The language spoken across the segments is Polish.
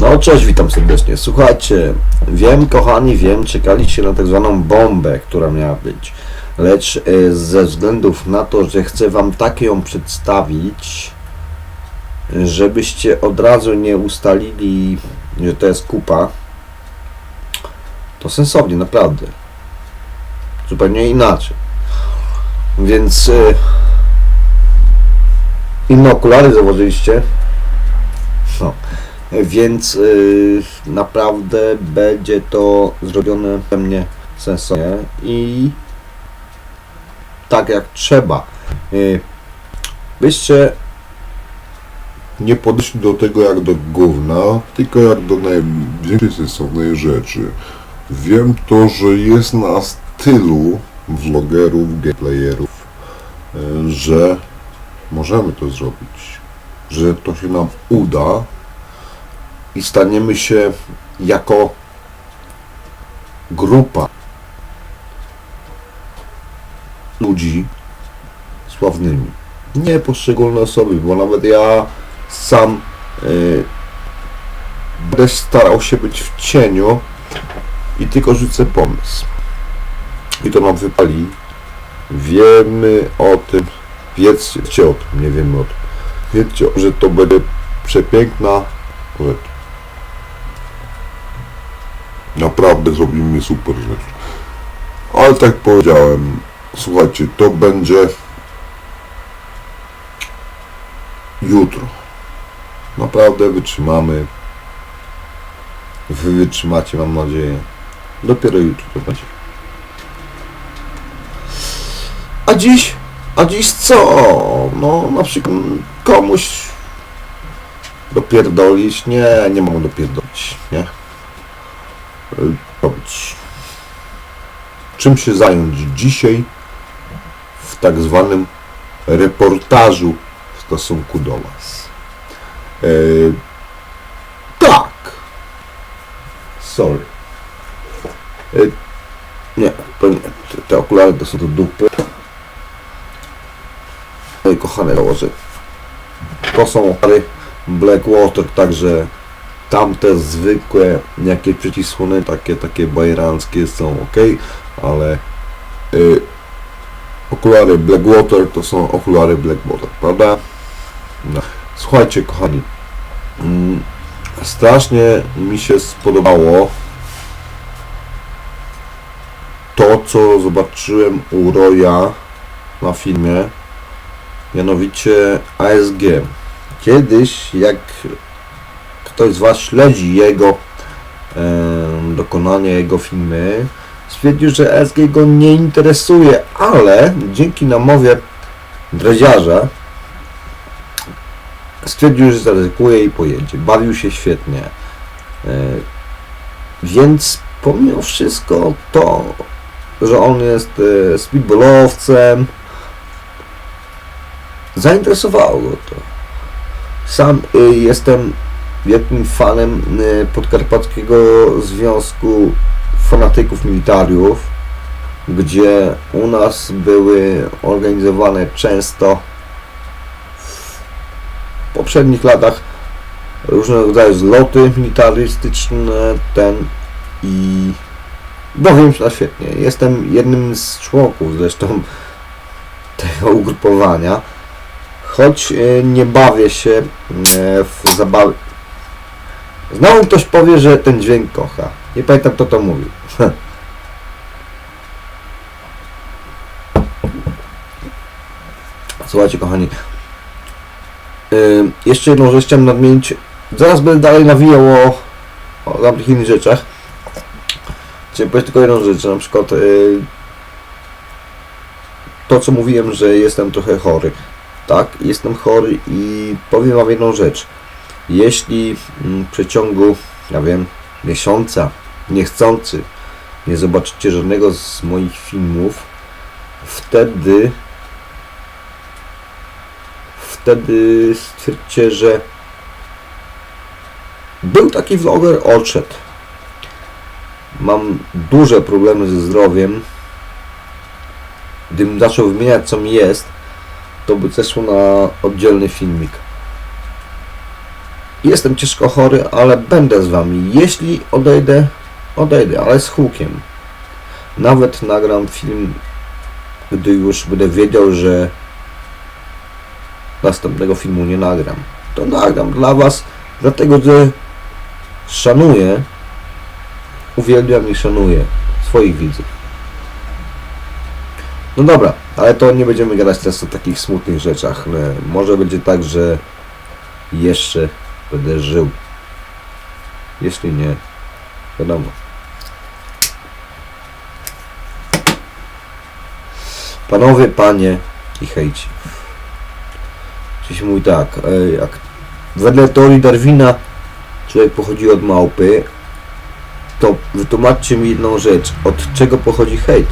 No cześć, witam serdecznie. Słuchajcie, wiem kochani, wiem, czekaliście na tak zwaną bombę, która miała być. Lecz e, ze względów na to, że chcę wam tak ją przedstawić, żebyście od razu nie ustalili, że to jest kupa, to sensownie, naprawdę. Zupełnie inaczej. Więc e, inne okulary założyliście. Więc y, naprawdę będzie to zrobione we mnie sensownie i tak jak trzeba. Y, byście nie podeszli do tego jak do gówna, tylko jak do największej sensownej rzeczy. Wiem to, że jest nas tylu vlogerów, gameplayerów, e, że możemy to zrobić, że to się nam uda i staniemy się jako grupa ludzi sławnymi. Nie poszczególne osoby, bo nawet ja sam y, będę starał się być w cieniu i tylko rzucę pomysł. I to nam wypali. Wiemy o tym, wiedzcie o tym, nie wiemy o tym. Wiedzcie, że to będzie przepiękna rzecz. Naprawdę zrobimy super rzecz. Ale tak powiedziałem, słuchajcie, to będzie jutro. Naprawdę wytrzymamy. Wy wytrzymacie, mam nadzieję. Dopiero jutro to będzie. A dziś? A dziś co? No, na przykład komuś dopierdolić? Nie, nie mogę dopierdolić, nie? Robić. Czym się zająć dzisiaj w tak zwanym reportażu w stosunku do Was? E, tak. Sorry. E, nie, to nie. Te, te okulary to są do dupy. No kochane założę. To są okulary Blackwater, także tamte zwykłe, jakie przycisłone, takie, takie bajeranckie są ok, ale y, okulary Blackwater to są okulary Blackwater, prawda? No. Słuchajcie, kochani, mm, strasznie mi się spodobało to, co zobaczyłem u Roya na filmie, mianowicie ASG. Kiedyś, jak ktoś z Was śledzi jego e, dokonania, jego filmy, stwierdził, że ASG go nie interesuje, ale dzięki namowie dreziarza stwierdził, że zaryzykuje i pojedzie. Bawił się świetnie. E, Więc pomimo wszystko to, że on jest e, speedballowcem, zainteresowało go to. Sam y, jestem wielkim fanem y, Podkarpackiego Związku Fanatyków Militariów, gdzie u nas były organizowane często w poprzednich latach różnego rodzaju zloty militarystyczne, ten i bawiłem się na świetnie. Jestem jednym z członków zresztą tego ugrupowania, choć e, nie bawię się e, w zabawy. Znowu ktoś powie, że ten dźwięk kocha. Nie pamiętam kto to mówił. Słuchajcie kochani, jeszcze jedną rzecz chciałem nadmienić. Zaraz będę dalej nawijał o, o tamtych innych rzeczach. Chciałem powiedzieć tylko jedną rzecz, na przykład yy, to co mówiłem, że jestem trochę chory. Tak, jestem chory i powiem wam jedną rzecz. Jeśli mm, w przeciągu, ja wiem, miesiąca, niechcący, nie zobaczycie żadnego z moich filmów, wtedy wtedy stwierdźcie, że był taki vloger, odszedł. Mam duże problemy ze zdrowiem. Gdybym zaczął wymieniać co mi jest, to by zeszło na oddzielny filmik. Jestem ciężko chory, ale będę z wami. Jeśli odejdę, odejdę, ale z hukiem. Nawet nagram film, gdy już będę wiedział, że następnego filmu nie nagram. To nagram dla was, dlatego że szanuję, uwielbiam i szanuję swoich widzów. No dobra, ale to nie będziemy gadać teraz o takich smutnych rzeczach. Może będzie tak, że jeszcze będę żył. Jeśli nie, wiadomo. Panowie, panie i hejci. Czyli mówi tak, jak wedle teorii Darwina człowiek pochodzi od małpy, to wytłumaczcie mi jedną rzecz. Od czego pochodzi hejt?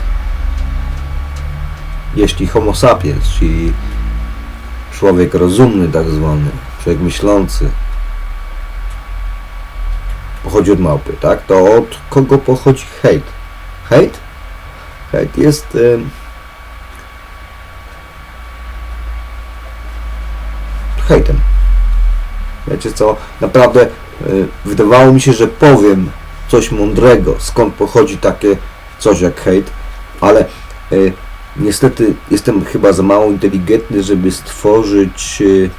Jeśli homo sapiens, czyli człowiek rozumny tak zwany, człowiek myślący, pochodzi od małpy, tak? To od kogo pochodzi hejt? Hejt? Hejt jest... em, hejtem. Wiecie co? Naprawdę y, wydawało mi się, że powiem coś mądrego, skąd pochodzi takie coś jak hejt, ale y, niestety jestem chyba za mało inteligentny, żeby stworzyć y,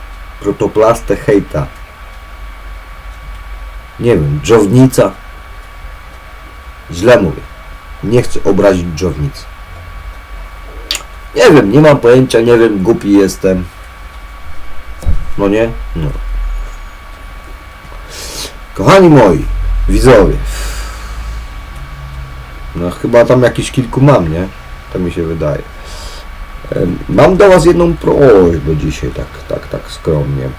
protoplastę hejta. Nie wiem, dżownica. Źle mówię. Nie chcę obrazić dżownicy. Nie wiem, nie mam pojęcia, nie wiem, głupi jestem. No nie? No. Kochani moi, widzowie. No chyba tam jakiś kilku mam, nie? To mi się wydaje. Mam do Was jedną prośbę dzisiaj, tak, tak, tak skromnie.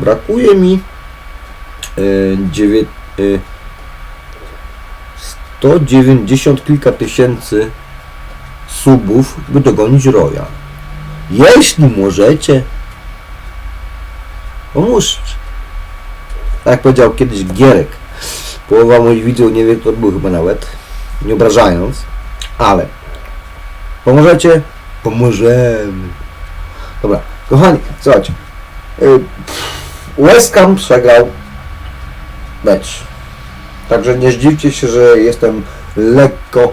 Brakuje mi dziewię, e, 190 kilka tysięcy subów, by dogonić Roya. Jeśli możecie, pomóżcie. Tak jak powiedział kiedyś Gierek. Połowa moich widzów nie wie, kto to był chyba nawet. Nie obrażając. Ale pomożecie? Pomożemy. Dobra, kochani, słuchajcie. y, West Ham przegrał mecz. Także nie zdziwcie się, że jestem lekko,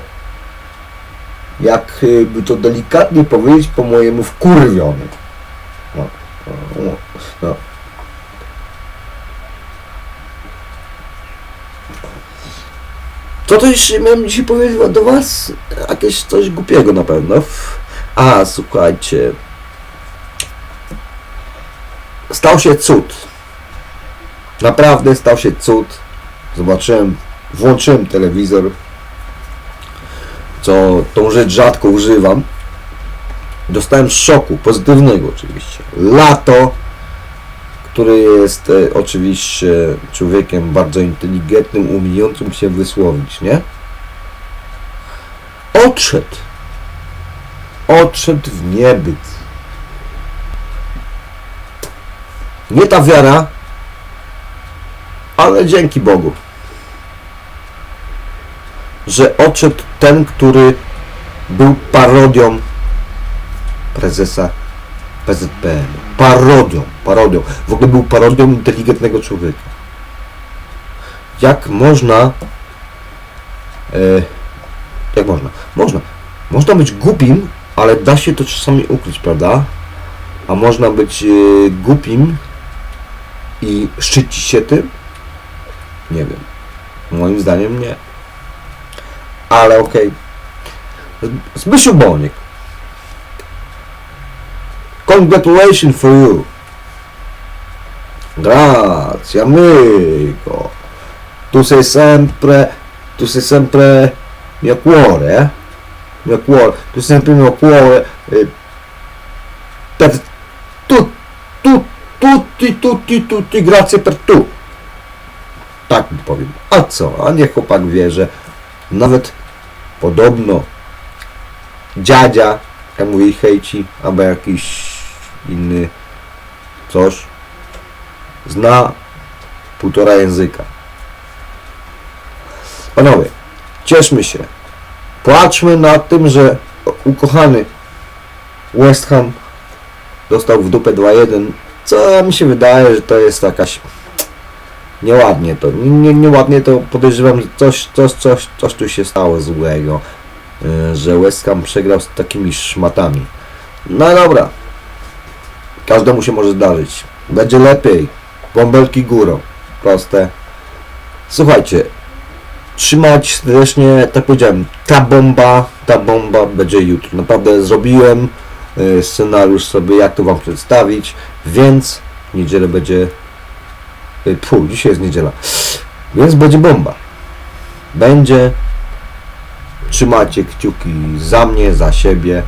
jakby to delikatnie powiedzieć, po mojemu wkurwiony. No, no, no. Co to jeszcze miałem dzisiaj powiedzieć do Was? Jakieś coś głupiego na pewno. A, słuchajcie. Stał się cud. Naprawdę stał się cud. Zobaczyłem, włączyłem telewizor, co tą rzecz rzadko używam. Dostałem szoku, pozytywnego oczywiście. Lato, który jest e, oczywiście człowiekiem bardzo inteligentnym, umiejącym się wysłowić, nie? Odszedł. Odszedł w niebyt. Nie ta wiara, ale dzięki Bogu, że odszedł ten, który był parodią prezesa PZPN. Parodią, parodią. W ogóle był parodią inteligentnego człowieka. Jak można... E, jak można? Można. Można być głupim, ale da się to czasami ukryć, prawda? A można być e, głupim i szczycić się tym? Nie wiem. Moim zdaniem nie. Ale okej. Zbysiu Boniek. Congratulations for you. Grazie amico. Tu sei sempre, tu sei sempre mio cuore, eh? Mio cuore, tu sei sempre mio cuore. eh, per tu, tu, tutti, tutti, tutti, grazie per tu. Tak mu powiem. A co? A niech chłopak wie, że nawet podobno dziadzia, jak mówi hejci, albo jakiś inny coś, zna półtora języka. Panowie, cieszmy się. Płaczmy nad tym, że ukochany West Ham dostał w dupę 2-1, co mi się wydaje, że to jest jakaś Nieładnie to, nie, nie, nieładnie to podejrzewam, że coś, coś, coś, coś tu się stało złego, y, że West Ham przegrał z takimi szmatami. No dobra, każdemu się może zdarzyć. Będzie lepiej, bąbelki górą, proste. Słuchajcie, trzymać serdecznie, tak powiedziałem, ta bomba, ta bomba będzie jutro. Naprawdę zrobiłem y, scenariusz sobie, jak to wam przedstawić, więc niedzielę będzie, pół, dzisiaj jest niedziela, więc będzie bomba. Będzie, trzymajcie kciuki za mnie, za siebie.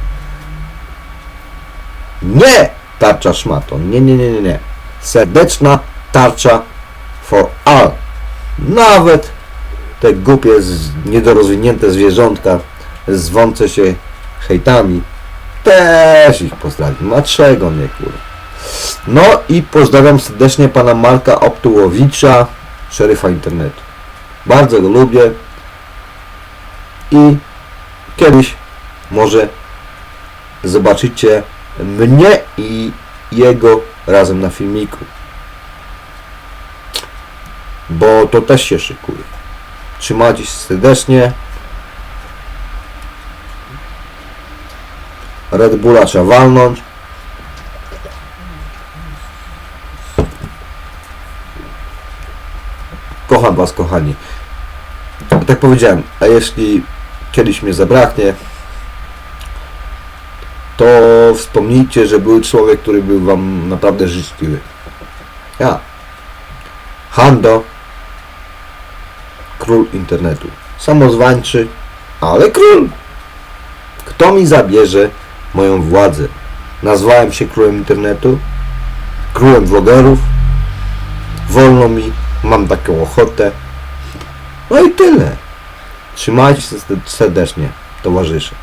Nie! Tarcza szmaton, nie, nie, nie, nie, nie. Serdeczna tarcza for all. Nawet te głupie, niedorozwinięte zwierzątka zwące się hejtami, też ich pozdrawiam. A czego nie, kurwa. No i pozdrawiam serdecznie pana Marka Optułowicza, szeryfa internetu. Bardzo go lubię i kiedyś może zobaczycie mnie i jego razem na filmiku. Bo to też się szykuje. Trzymajcie się serdecznie. Red Bulla trzeba walnąć. Was, kochani. Tak powiedziałem, a jeśli kiedyś mnie zabraknie, to wspomnijcie, że był człowiek, który był Wam naprawdę życzliwy. Ja. Hando, król internetu. Samozwańczy, ale król. Kto mi zabierze moją władzę? Nazwałem się królem internetu, królem vlogerów. Wolno mi, mam taką ochotę. No i tyle. Trzymajcie się serdecznie, towarzysze.